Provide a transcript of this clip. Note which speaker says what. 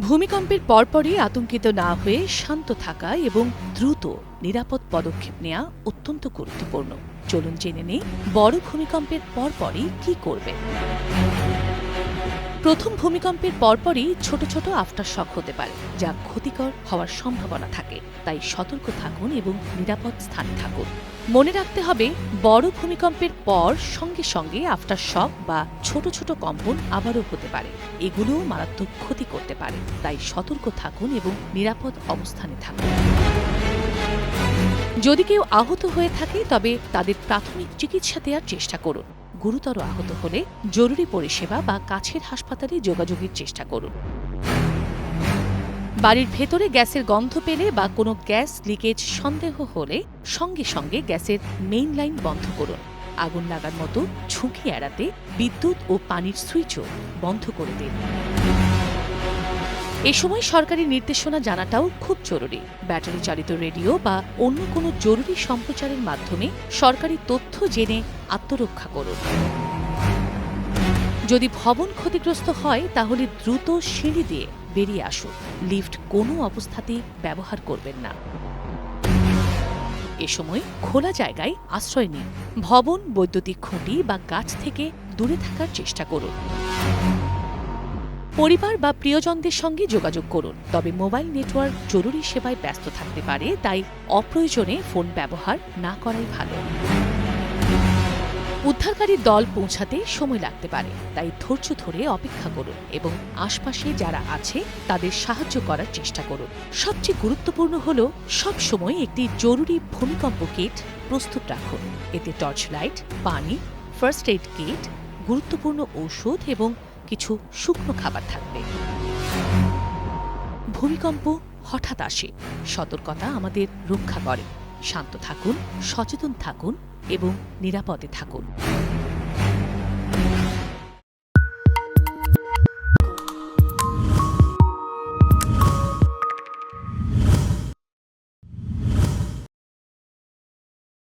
Speaker 1: ভূমিকম্পের পরপরই আতঙ্কিত না হয়ে শান্ত থাকা এবং দ্রুত নিরাপদ পদক্ষেপ নেওয়া অত্যন্ত গুরুত্বপূর্ণ। চলুন জেনে নেই বড় ভূমিকম্পের পরপরই কি করবেন প্রথম ভূমিকম্পের পরপরই ছোট ছোট আফটার শক হতে পারে, যা ক্ষতিকর হওয়ার সম্ভাবনা থাকে। তাই সতর্ক থাকুন এবং নিরাপদ স্থানে থাকুন। মনে রাখতে হবে, বড় ভূমিকম্পের পর সঙ্গে সঙ্গে আফটার শক বা ছোট ছোট কম্পন আবারও হতে পারে। এগুলোও মারাত্মক ক্ষতি করতে পারে, তাই সতর্ক থাকুন এবং নিরাপদ অবস্থানে থাকুন। যদি কেউ আহত হয়ে থাকে, তবে তাদের প্রাথমিক চিকিৎসা দেওয়ার চেষ্টা করুন। গুরুতর আহত হলে জরুরি পরিষেবা বা কাছের হাসপাতালে যোগাযোগের চেষ্টা করুন। বাড়ির ভেতরে গ্যাসের গন্ধ পেলে বা কোনো গ্যাস লিকেজ সন্দেহ হলে সঙ্গে সঙ্গে গ্যাসের মেইন লাইন বন্ধ করুন। আগুন লাগার মতো ঝুঁকি এড়াতে বিদ্যুৎ ও পানির সুইচও বন্ধ করে দিন। এ সময় সরকারি নির্দেশনা জানাটাও খুব জরুরি। ব্যাটারি চালিত রেডিও বা অন্য কোনো জরুরি সম্প্রচারের মাধ্যমে সরকারি তথ্য জেনে আত্মরক্ষা করুন। যদি ভবন ক্ষতিগ্রস্ত হয়, তাহলে দ্রুত সিঁড়ি দিয়ে বেরিয়ে আসুন। লিফট কোনো অবস্থাতেই ব্যবহার করবেন না। এ সময় খোলা জায়গায় আশ্রয় নিন। ভবন, বৈদ্যুতিক খুঁটি বা গাছ থেকে দূরে থাকার চেষ্টা করুন। পরিবার বা প্রিয়জনদের সঙ্গে যোগাযোগ করুন। তবে মোবাইল নেটওয়ার্ক জরুরি সেবায় ব্যস্ত থাকতে পারে, তাই অপ্রয়োজনে ফোন ব্যবহার না করাই ভালো। উদ্ধারকারী দল পৌঁছাতে সময় লাগতে পারে, তাই ধৈর্য ধরে অপেক্ষা করুন এবং আশপাশে যারা আছে তাদের সাহায্য করার চেষ্টা করুন। সবচেয়ে গুরুত্বপূর্ণ হল সব সময় একটি জরুরি ভূমিকম্প কিট প্রস্তুত রাখুন। এতে টর্চ লাইট পানি, ফার্স্ট এইড কিট, গুরুত্বপূর্ণ ঔষধ এবং কিছু শুকনো খাবার থাকবে। ভূমিকম্প হঠাৎ আসে। সতর্কতা আমাদের রক্ষা করে। শান্ত থাকুন, সচেতন থাকুন এবং নিরাপদে থাকুন।